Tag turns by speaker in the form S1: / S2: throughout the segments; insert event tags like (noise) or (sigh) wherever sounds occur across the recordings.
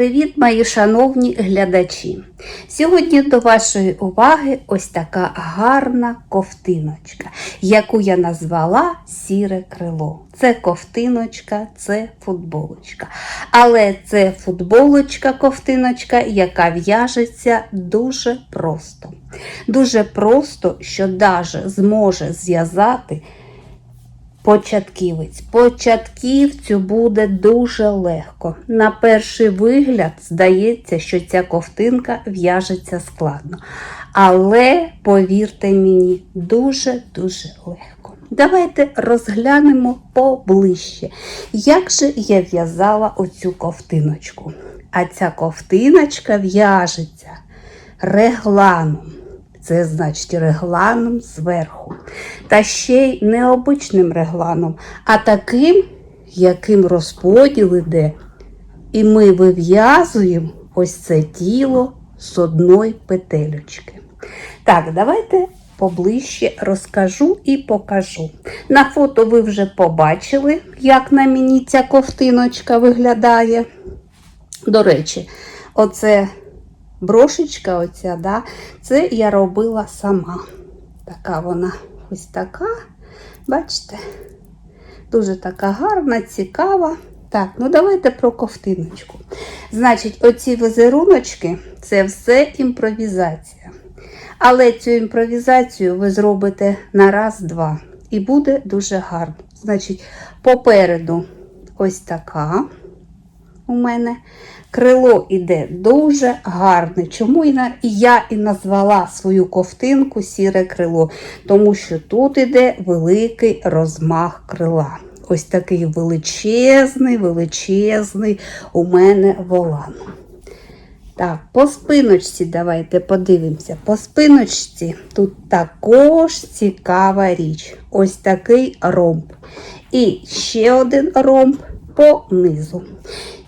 S1: Привіт, мої шановні глядачі! Сьогодні до вашої уваги ось така гарна ковтиночка, яку я назвала сіре крило. Це ковтиночка, це футболочка. Але це футболочка, ковтиночка, яка в'яжеться дуже просто. Дуже просто, що даже зможе зв'язати Початківець. Початківцю буде дуже легко. На перший вигляд здається, що ця ковтинка в'яжеться складно. Але, повірте мені, дуже-дуже легко. Давайте розглянемо поближче, як же я в'язала оцю ковтиночку. А ця ковтиночка в'яжеться регланом. Це значить регланом зверху. Та ще й не обичним регланом, а таким, яким розподіл іде. І ми вив'язуємо ось це тіло з одної петелючки. Так, давайте поближче розкажу і покажу. На фото ви вже побачили, як на мені ця ковтиночка виглядає. До речі, оце брошечка оця, да, це я робила сама. Така вона ось така. Бачите? Дуже така гарна, цікава. Так, ну давайте про ковтиночку. Значить, оці візеруночки це все імпровізація. Але цю імпровізацію ви зробите на раз-два. І буде дуже гарно. Значить, попереду ось така у мене. Крило іде дуже гарне. Чому я і назвала свою ковтинку сіре крило? Тому що тут іде великий розмах крила. Ось такий величезний, величезний у мене волан. Так, по спиночці давайте подивимося. По спиночці тут також цікава річ. Ось такий ромб. І ще один ромб по низу.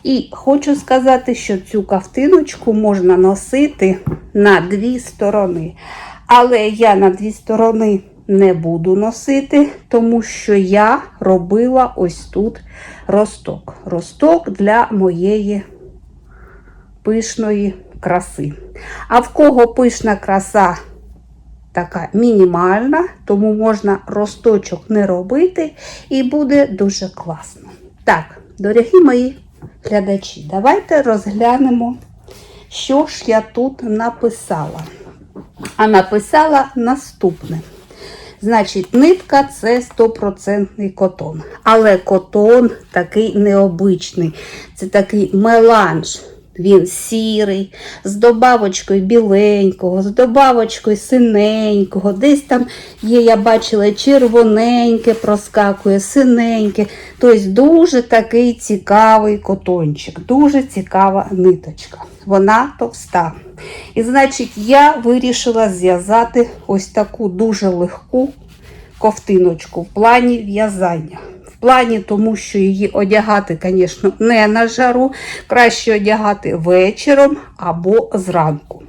S1: І хочу сказати, що цю кафтиночку можна носити на дві сторони. Але я на дві сторони не буду носити, тому що я робила ось тут росток. Росток для моєї пишної краси. А в кого пишна краса така мінімальна, тому можна росточок не робити, і буде дуже класно. Так, дорогі мої глядачі, давайте розглянемо, що ж я тут написала. А написала наступне. Значить, нитка це 100% котон. Але котон такий необичний. Це такий меланж. Він сірий, з добавочкою біленького, з добавочкою синенького. Десь там є, я бачила, червоненьке проскакує, синеньке. Тобто дуже такий цікавий котончик, дуже цікава ниточка. Вона товста. І, значить, я вирішила зв'язати ось таку дуже легку ковтиночку в плані в'язання плані, тому що її одягати, звісно, не на жару. Краще одягати вечором або зранку.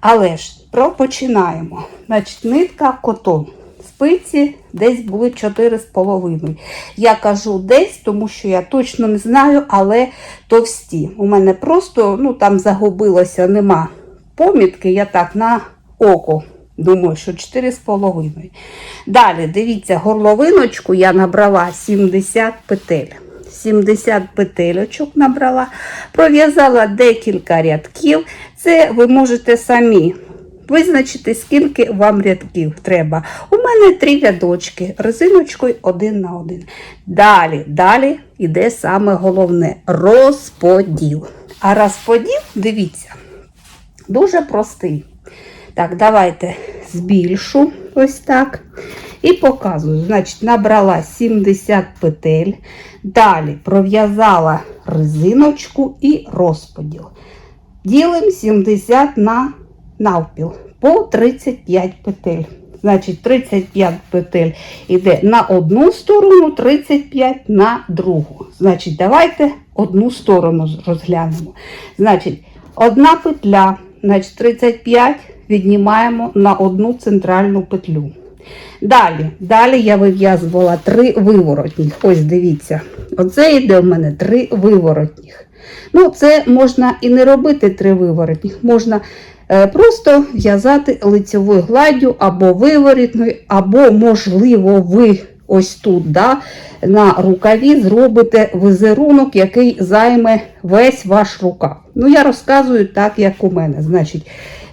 S1: Але ж починаємо. Значить, нитка котон. Спиці десь були 4,5. Я кажу десь, тому що я точно не знаю, але товсті. У мене просто ну, там загубилося, нема помітки, я так на око Думаю, що 4,5. Далі, дивіться, горловиночку я набрала 70 петель. 70 петельочок набрала, пров'язала декілька рядків. Це ви можете самі визначити, скільки вам рядків треба. У мене три рядочки, резиночкою один на один. Далі, далі йде саме головне розподіл. А розподіл, дивіться, дуже простий. Так, давайте збільшу ось так. І показую. Значить, набрала 70 петель. Далі пров'язала резиночку і розподіл. Ділимо 70 на навпіл по 35 петель. Значить, 35 петель йде на одну сторону, 35 на другу. Значить, давайте одну сторону розглянемо. Значить, одна петля, значить, 35 віднімаємо на одну центральну петлю. Далі далі я вив'язувала три виворотніх. Ось дивіться, оце йде у мене три виворотніх. Ну, це можна і не робити три виворотні, можна е, просто в'язати лицьовою гладдю або виворітною, або, можливо, ви ось тут да, на рукаві зробите візерунок, який займе весь ваш рукав. Ну, я розказую так, як у мене. Значить,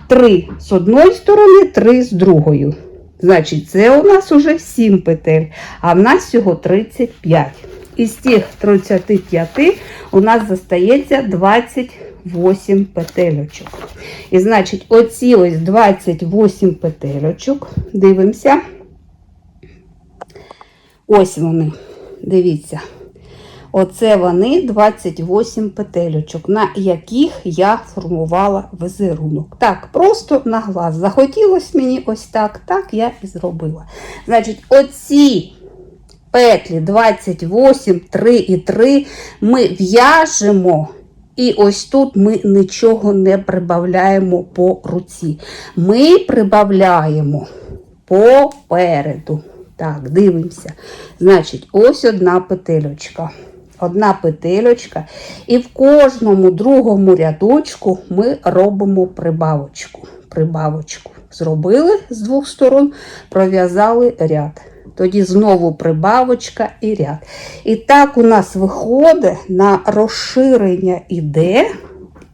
S1: три з одної сторони, три з другої. Значить, це у нас уже 7 петель, а в нас всього 35. Із тих 35 у нас зостається 28 петельочок. І значить, оці ось 28 петельочок, дивимося. Ось вони, дивіться. Оце вони 28 петельочок, на яких я формувала візерунок. Так, просто на глаз. Захотілося мені ось так, так я і зробила. Значить, оці петлі 28, 3 і 3 ми в'яжемо. І ось тут ми нічого не прибавляємо по руці. Ми прибавляємо попереду. Так, дивимося. Значить, ось одна петельочка. Одна петельочка. І в кожному другому рядочку ми робимо прибавочку. Прибавочку. Зробили з двох сторон, пров'язали ряд. Тоді знову прибавочка і ряд. І так у нас виходить на розширення іде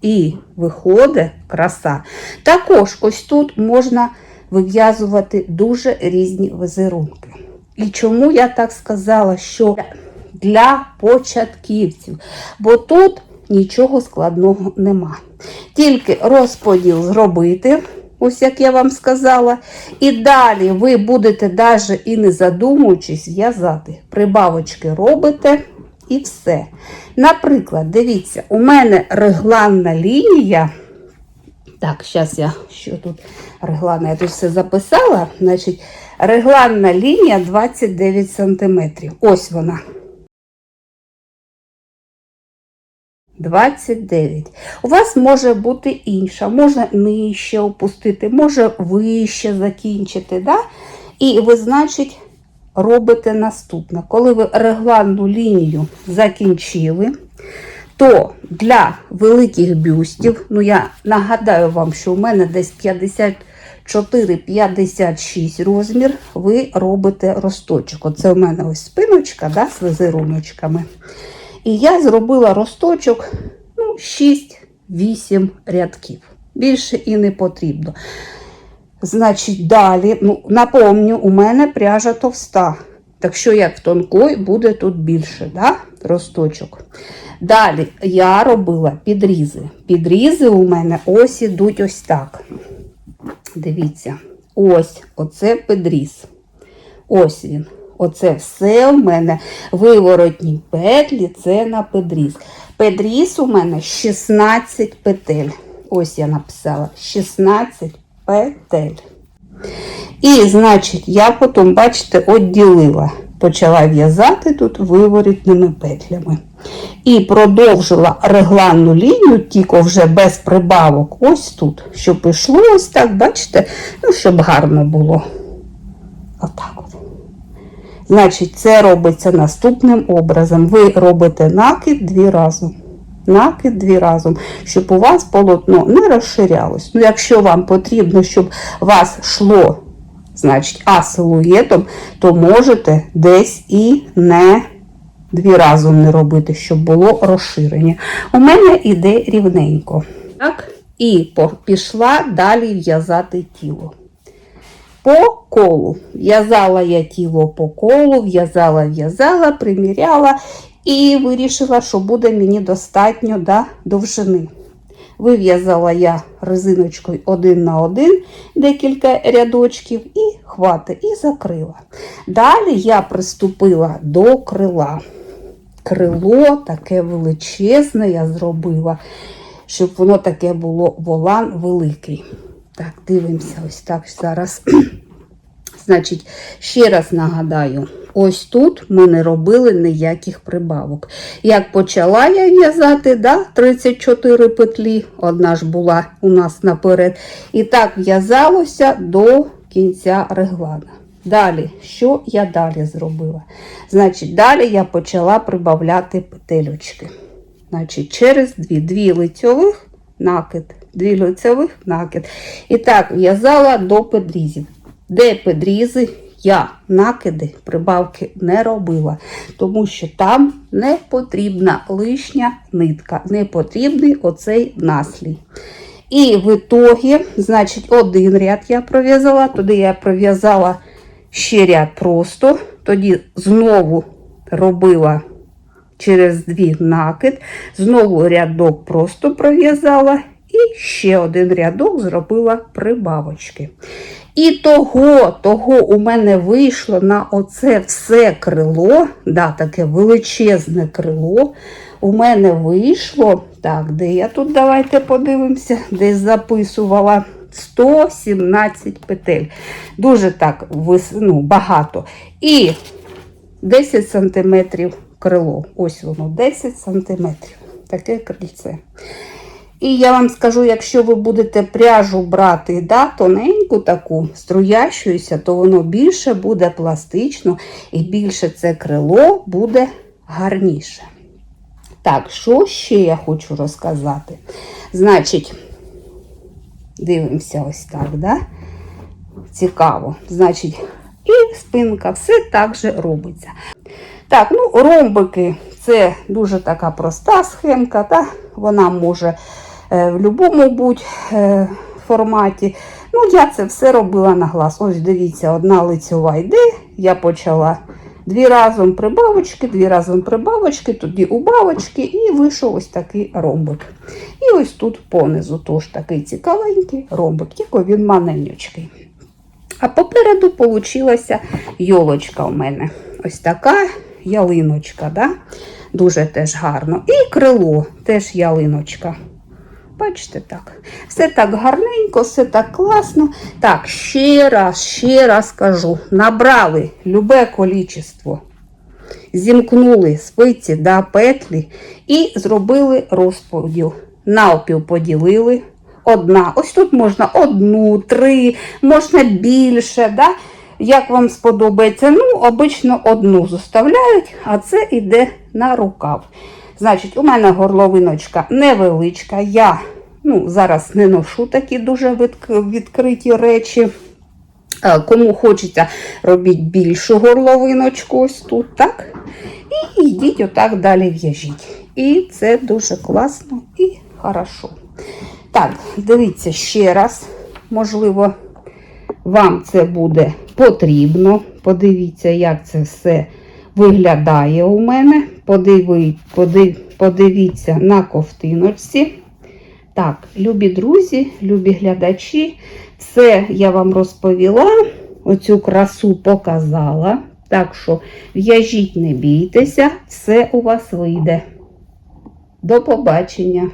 S1: і виходить краса. Також ось тут можна вив'язувати дуже різні візерунки. І чому я так сказала, що для початківців? Бо тут нічого складного нема. Тільки розподіл зробити, ось як я вам сказала. І далі ви будете, навіть і не задумуючись, в'язати. Прибавочки робите і все. Наприклад, дивіться, у мене регланна лінія. Так, зараз я що тут регланна, я тут все записала. Значить, регланна лінія 29 см. Ось вона. 29. У вас може бути інша, можна нижче опустити, може вище закінчити. Да? І ви, значить, робите наступне. Коли ви регланну лінію закінчили, то для великих бюстів, ну я нагадаю вам, що у мене десь 54-56 розмір, ви робите росточок. Оце у мене ось спиночка да, з візеруночками. І я зробила росточок ну, 6-8 рядків. Більше і не потрібно. Значить, далі, ну, напомню, у мене пряжа товста. Так що, як в тонкої, буде тут більше, да? росточок. Далі я робила підрізи. Підрізи у мене ось ідуть ось так. Дивіться, ось оце підріз. Ось він. Оце все у мене виворотні петлі, це на підріз. Підріз у мене 16 петель. Ось я написала 16 петель. І, значить, я потім, бачите, відділила. Почала в'язати тут виворітними петлями. І продовжила регланну лінію, тільки вже без прибавок, ось тут, щоб пішло ось так, бачите, ну, щоб гарно було. Отак от. Значить, це робиться наступним образом. Ви робите накид дві разом. Накид дві разом, щоб у вас полотно не розширялось. Ну, якщо вам потрібно, щоб вас йшло, значить, асилуєтом, то можете десь і не дві разом не робити, щоб було розширення. У мене іде рівненько. Так, і пішла далі в'язати тіло. По колу. В'язала я тіло по колу, в'язала, в'язала, приміряла і вирішила, що буде мені достатньо да, довжини. Вив'язала я резиночкою один на один декілька рядочків і хвати, і закрила. Далі я приступила до крила. Крило таке величезне я зробила, щоб воно таке було волан великий. Так, дивимося, ось так зараз. (clears throat) Значить, ще раз нагадаю, ось тут ми не робили ніяких прибавок. Як почала я в'язати, да, 34 петлі, одна ж була у нас наперед. І так в'язалося до кінця реглана. Далі, що я далі зробила? Значить, далі я почала прибавляти петельочки. Значить, через дві, дві лицьових накид, дві лицьових накид. І так, в'язала до підрізів. Де підрізи, я накиди, прибавки не робила, тому що там не потрібна лишня нитка, не потрібний оцей наслій. І в ітогі, значить, один ряд я пров'язала, туди я пров'язала ще ряд просто, тоді знову робила через дві накид, знову рядок просто пров'язала і ще один рядок зробила прибавочки. І того, того у мене вийшло на оце все крило, да, таке величезне крило. У мене вийшло, так, де я тут, давайте подивимося, десь записувала 117 петель. Дуже так ну, багато. І 10 сантиметрів крило. Ось воно, 10 сантиметрів. Таке крильце. І я вам скажу, якщо ви будете пряжу брати да, тоненьку таку, струящуюся, то воно більше буде пластично і більше це крило буде гарніше. Так, що ще я хочу розказати? Значить, дивимося ось так, да? Цікаво. Значить, і спинка, все так же робиться. Так, ну, ромбики це дуже така проста схемка, та? вона може в будь-якому будь е, форматі. Ну, я це все робила на глаз. Ось дивіться, одна лицьова йде, я почала дві разом прибавочки, дві разом прибавочки, тоді убавочки, і вийшов ось такий ромбик. І ось тут понизу теж такий цікавенький ромбик, тільки він маленький. А попереду получилася йолочка у мене. Ось така ялиночка, да? дуже теж гарно. І крило теж ялиночка. Бачите так. Все так гарненько, все так класно. Так, ще раз, ще раз кажу: набрали любе количество, зімкнули спиці да, петлі і зробили розподіл. Навпіл поділили. Одна. Ось тут можна одну, три, можна більше. Да? Як вам сподобається, ну, обично одну заставляють, а це йде на рукав. Значить, у мене горловиночка невеличка. Я ну, зараз не ношу такі дуже відкриті речі. Е, Кому хочеться, робіть більшу горловиночку ось тут, так? І йдіть отак далі в'яжіть. І це дуже класно і хорошо. Так, дивіться ще раз. Можливо, вам це буде потрібно. Подивіться, як це все виглядає у мене. Подиви, подив, подивіться на ковтиночці. Так, любі друзі, любі глядачі, все я вам розповіла, оцю красу показала. Так що в'яжіть, не бійтеся, все у вас вийде. До побачення!